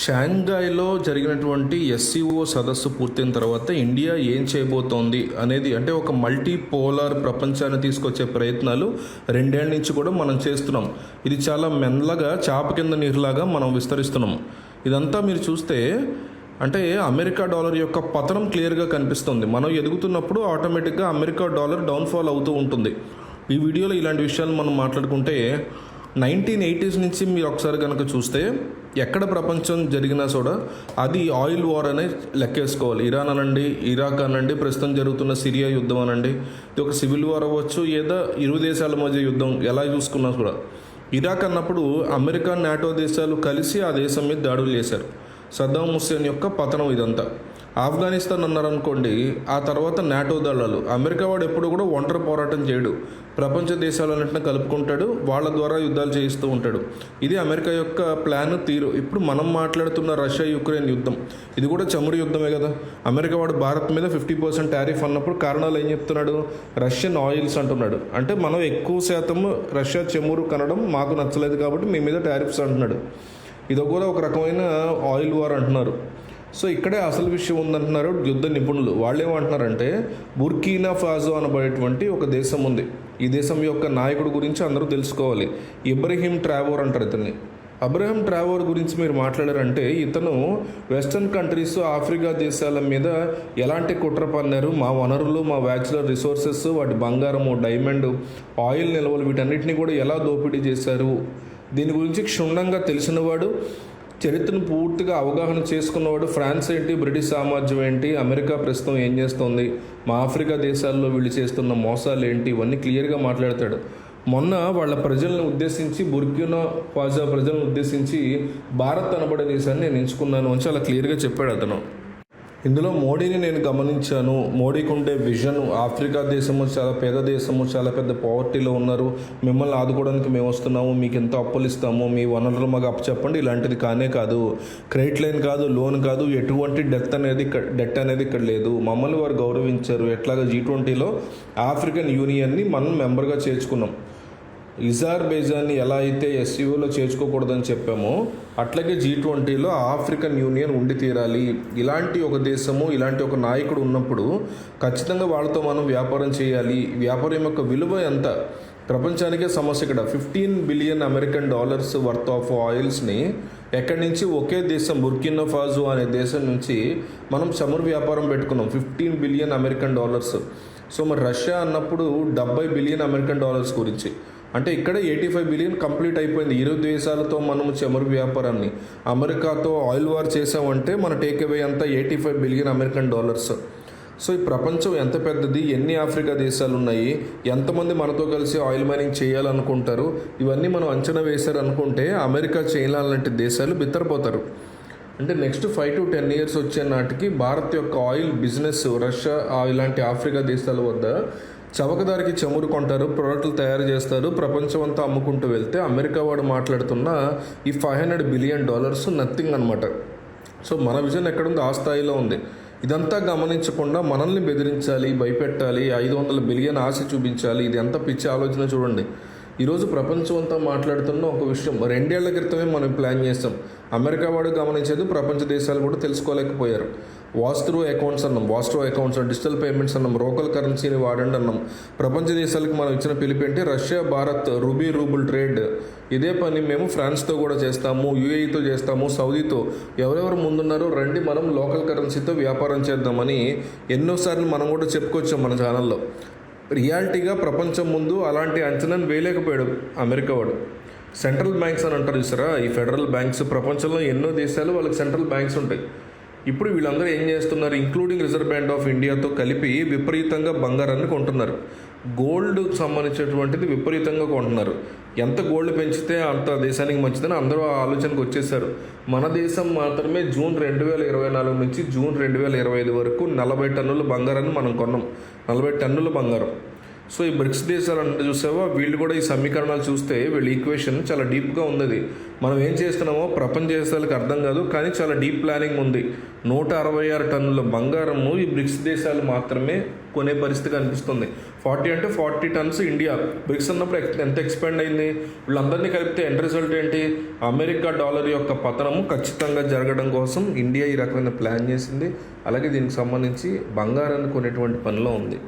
షాంఘాయ్లో జరిగినటువంటి ఎస్సీఓ సదస్సు పూర్తయిన తర్వాత ఇండియా ఏం చేయబోతోంది అనేది అంటే ఒక మల్టీ పోలార్ ప్రపంచాన్ని తీసుకొచ్చే ప్రయత్నాలు రెండేళ్ళ నుంచి కూడా మనం చేస్తున్నాం. ఇది చాలా మెల్లగా చాప కింద నీరులాగా మనం విస్తరిస్తున్నాం. ఇదంతా మీరు చూస్తే అంటే అమెరికా డాలర్ యొక్క పతనం క్లియర్గా కనిపిస్తుంది. మనం ఎదుగుతున్నప్పుడు ఆటోమేటిక్గా అమెరికా డాలర్ డౌన్ఫాల్ అవుతూ ఉంటుంది. ఈ వీడియోలో ఇలాంటి విషయాలు మనం మాట్లాడుకుంటే నైన్టీన్ ఎయిటీస్ నుంచి మీరు ఒకసారి కనుక చూస్తే ఎక్కడ ప్రపంచం జరిగినా కూడా అది ఆయిల్ వార్ అనే లెక్కేసుకోవాలి. ఇరాన్ అనండి ఇరాక్ అనండి ప్రస్తుతం జరుగుతున్న సిరియా యుద్ధం అనండి. ఇది ఒక సివిల్ వార్ అవ్వచ్చు ఏదో ఇరు దేశాల మధ్య యుద్ధం ఎలా చూసుకున్నా కూడా ఇరాక్ అన్నప్పుడు అమెరికా నాటో దేశాలు కలిసి ఆ దేశం మీద దాడులు చేశారు. సద్దాం హుస్సేన్ యొక్క పతనం ఇదంతా. ఆఫ్ఘనిస్తాన్ అన్నారనుకోండి ఆ తర్వాత నాటో దళాలు. అమెరికా వాడు ఎప్పుడు కూడా ఒంటరి పోరాటం చేయడు. ప్రపంచ దేశాలన్నింటిని కలుపుకుంటాడు వాళ్ళ ద్వారా యుద్ధాలు చేయిస్తూ ఉంటాడు. ఇది అమెరికా యొక్క ప్లాన్ తీరు. ఇప్పుడు మనం మాట్లాడుతున్న రష్యా యుక్రెయిన్ యుద్ధం ఇది కూడా చమురు యుద్ధమే కదా? అమెరికా వాడు భారత్ మీద ఫిఫ్టీ పర్సెంట్ టారిఫ్ అన్నప్పుడు కారణాలు ఏం చెప్తున్నాడు? రష్యన్ ఆయిల్స్ అంటున్నాడు. అంటే మనం ఎక్కువ శాతం రష్యా చమురు కనడం మాకు నచ్చలేదు కాబట్టి మీ మీద టారిఫ్స్ అంటున్నాడు. ఇది కూడా ఒక రకమైన ఆయిల్ వార్ అంటున్నారు. సో ఇక్కడే అసలు విషయం ఉందంటున్నారు యుద్ధ నిపుణులు. వాళ్ళు ఏమంటున్నారంటే బుర్కీనా ఫాజో అనబడేటువంటి ఒక దేశం ఉంది. ఈ దేశం యొక్క నాయకుడు గురించి అందరూ తెలుసుకోవాలి. ఇబ్రహీం ట్రావోర్ అంటారు ఇతన్ని. అబ్రహం ట్రావోర్ గురించి మీరు మాట్లాడారంటే ఇతను వెస్టర్న్ కంట్రీస్ ఆఫ్రికా దేశాల మీద ఎలాంటి కుట్ర పన్నారు? మా వనరులు మా బ్యాచులర్ రిసోర్సెస్ వాటి బంగారము డైమండ్ ఆయిల్ నిల్వలు వీటన్నిటిని కూడా ఎలా దోపిడీ చేశారు? దీని గురించి క్షుణ్ణంగా తెలిసినవాడు చరిత్రను పూర్తిగా అవగాహన చేసుకున్నవాడు ఫ్రాన్స్ ఏంటి బ్రిటిష్ సామ్రాజ్యం ఏంటి అమెరికా ప్రస్తుతం ఏం చేస్తోంది మా ఆఫ్రికా దేశాల్లో వీళ్ళు చేస్తున్న మోసాలు ఏంటి ఇవన్నీ క్లియర్గా మాట్లాడతాడు. మొన్న వాళ్ళ ప్రజలను ఉద్దేశించి బుర్కినో ఫాజా ప్రజలను ఉద్దేశించి భారత్ అనబడే దేశాన్ని నేను ఎంచుకున్నాను అని చాలా క్లియర్గా చెప్పాడు అతను. ఇందులో మోడీని నేను గమనించాను. మోడీకి ఉండే విజన్ ఆఫ్రికా దేశము చాలా పేద దేశము చాలా పెద్ద పావర్టీలో ఉన్నారు. మిమ్మల్ని ఆదుకోవడానికి మేము వస్తున్నాము మీకు ఎంత అప్పులు ఇస్తాము మీ వనరులు మాకు అప్పు చెప్పండి ఇలాంటిది కానే కాదు. క్రెడిట్ లైన్ కాదు లోన్ కాదు ఎటువంటి డెత్ అనేది డెట్ అనేది ఇక్కడ లేదు. మమ్మల్ని వారు గౌరవించారు. ఎట్లాగా జీ ట్వంటీలో ఆఫ్రికన్ యూనియన్ని మనం మెంబర్గా చేర్చుకున్నాం. ఇజార్ బేజాన్ని ఎలా అయితే ఎస్సీఓలో చేర్చుకోకూడదని చెప్పామో అట్లాగే జీ ట్వంటీలో ఆఫ్రికన్ యూనియన్ ఉండి తీరాలి. ఇలాంటి ఒక దేశము ఇలాంటి ఒక నాయకుడు ఉన్నప్పుడు ఖచ్చితంగా వాళ్ళతో మనం వ్యాపారం చేయాలి. వ్యాపారం యొక్క విలువ ఎంత? ప్రపంచానికే సమస్య ఇక్కడ. Fifteen billion American dollars worth of ఆయిల్స్ని ఎక్కడి నుంచి ఒకే దేశం బుర్కినో ఫాజు అనే దేశం నుంచి మనం చమురు వ్యాపారం పెట్టుకున్నాం. Fifteen billion American dollars. So మరి రష్యా అన్నప్పుడు డెబ్బై బిలియన్ అమెరికన్ డాలర్స్ గురించి. అంటే ఇక్కడ ఎయిటీ ఫైవ్ బిలియన్ కంప్లీట్ అయిపోయింది. ఇరు దేశాలతో మనము చమురు వ్యాపారాన్ని. అమెరికాతో ఆయిల్ వార్ చేసామంటే మన టేక్ అవే అంతా eighty five billion American dollars. So ఈ ప్రపంచం ఎంత పెద్దది ఎన్ని ఆఫ్రికా దేశాలు ఉన్నాయి ఎంతమంది మనతో కలిసి ఆయిల్ మైనింగ్ చేయాలనుకుంటారు ఇవన్నీ మనం అంచనా వేశారనుకుంటే అమెరికా చైనా లాంటి దేశాలు బిత్తరపోతారు. అంటే next five to ten years వచ్చే నాటికి భారత్ యొక్క ఆయిల్ బిజినెస్ రష్యా ఇలాంటి ఆఫ్రికా దేశాల వద్ద చవకదారికి చమురు కొంటారు ప్రోడక్ట్లు తయారు చేస్తారు ప్రపంచం అంతా అమ్ముకుంటూ వెళ్తే అమెరికా వాడు మాట్లాడుతున్న ఈ five hundred billion dollars nothing అనమాట సో మన విజన్ ఎక్కడుంది ఆ స్థాయిలో ఉంది. ఇదంతా గమనించకుండా మనల్ని బెదిరించాలి భయపెట్టాలి ఐదు వందల బిలియన్ ఆశ చూపించాలి ఇది ఎంత పిచ్చి ఆలోచన చూడండి. ఈరోజు ప్రపంచం అంతా మాట్లాడుతున్న ఒక విషయం రెండేళ్ళ క్రితమే మనం ప్లాన్ చేస్తాం అమెరికా వాడు గమనించేది ప్రపంచ దేశాలు కూడా తెలుసుకోలేకపోయారు. వాస్త్రో అకౌంట్స్ అన్నాం వాస్ట్రో అకౌంట్స్ డిజిటల్ పేమెంట్స్ అన్నాం లోకల్ కరెన్సీని వాడండి అన్నాం. ప్రపంచ దేశాలకు మనం ఇచ్చిన పిలుపు ఏంటి? Russia Bharat rupee rouble trade. ఇదే పని మేము ఫ్రాన్స్తో కూడా చేస్తాము యూఏఈతో చేస్తాము సౌదీతో. ఎవరెవరు ముందున్నారో రండి మనం లోకల్ కరెన్సీతో వ్యాపారం చేద్దామని ఎన్నోసార్లు మనం కూడా చెప్పుకొచ్చాం మన ఛానల్లో. రియాలిటీగా ప్రపంచం ముందు అలాంటి అంచనాను వేయలేకపోయాడు అమెరికా వాడు. సెంట్రల్ బ్యాంక్స్ అని అంటారు చూసారా? ఈ ఫెడరల్ బ్యాంక్స్ ప్రపంచంలో ఎన్నో దేశాలు వాళ్ళకి సెంట్రల్ బ్యాంక్స్ ఉంటాయి. ఇప్పుడు వీళ్ళందరూ ఏం చేస్తున్నారు? ఇంక్లూడింగ్ రిజర్వ్ బ్యాంక్ ఆఫ్ ఇండియాతో కలిపి విపరీతంగా బంగారాన్ని కొంటున్నారు. గోల్డ్ సంబంధించినటువంటిది విపరీతంగా కొంటున్నారు. ఎంత గోల్డ్ పెంచితే అంత దేశానికి మంచిదని అందరూ ఆ ఆలోచనకు వచ్చేసారు మన దేశం మాత్రమే జూన్ రెండు వేల ఇరవై నాలుగు నుంచి జూన్ రెండు వేల ఇరవై ఐదు వరకు నలభై టన్నుల బంగారాన్ని మనం కొన్నాం. నలభై టన్నుల బంగారం. సో ఈ బ్రిక్స్ దేశాలు అంటే చూసావా వీళ్ళు కూడా ఈ సమీకరణాలు చూస్తే వీళ్ళ ఈక్వేషన్ చాలా డీప్గా ఉంది మనం ఏం చేస్తున్నామో ప్రపంచ దేశాలకు అర్థం కాదు కానీ చాలా డీప్ ప్లానింగ్ ఉంది. నూట అరవై ఆరు టన్నుల బంగారము ఈ బ్రిక్స్ దేశాలు మాత్రమే కొనే పరిస్థితి కనిపిస్తుంది. ఫార్టీ అంటే ఫార్టీ టన్స్ ఇండియా. బ్రిక్స్ అన్నప్పుడు ఎంత ఎక్స్పెండ్ అయింది? వీళ్ళందరినీ కలిపితే ఎండ్ రిజల్ట్ ఏంటి? అమెరికా డాలర్ యొక్క పతనము ఖచ్చితంగా జరగడం కోసం ఇండియా ఈ రకమైన ప్లాన్ చేసింది. అలాగే దీనికి సంబంధించి బంగారాన్ని కొనేటువంటి పనిలో ఉంది.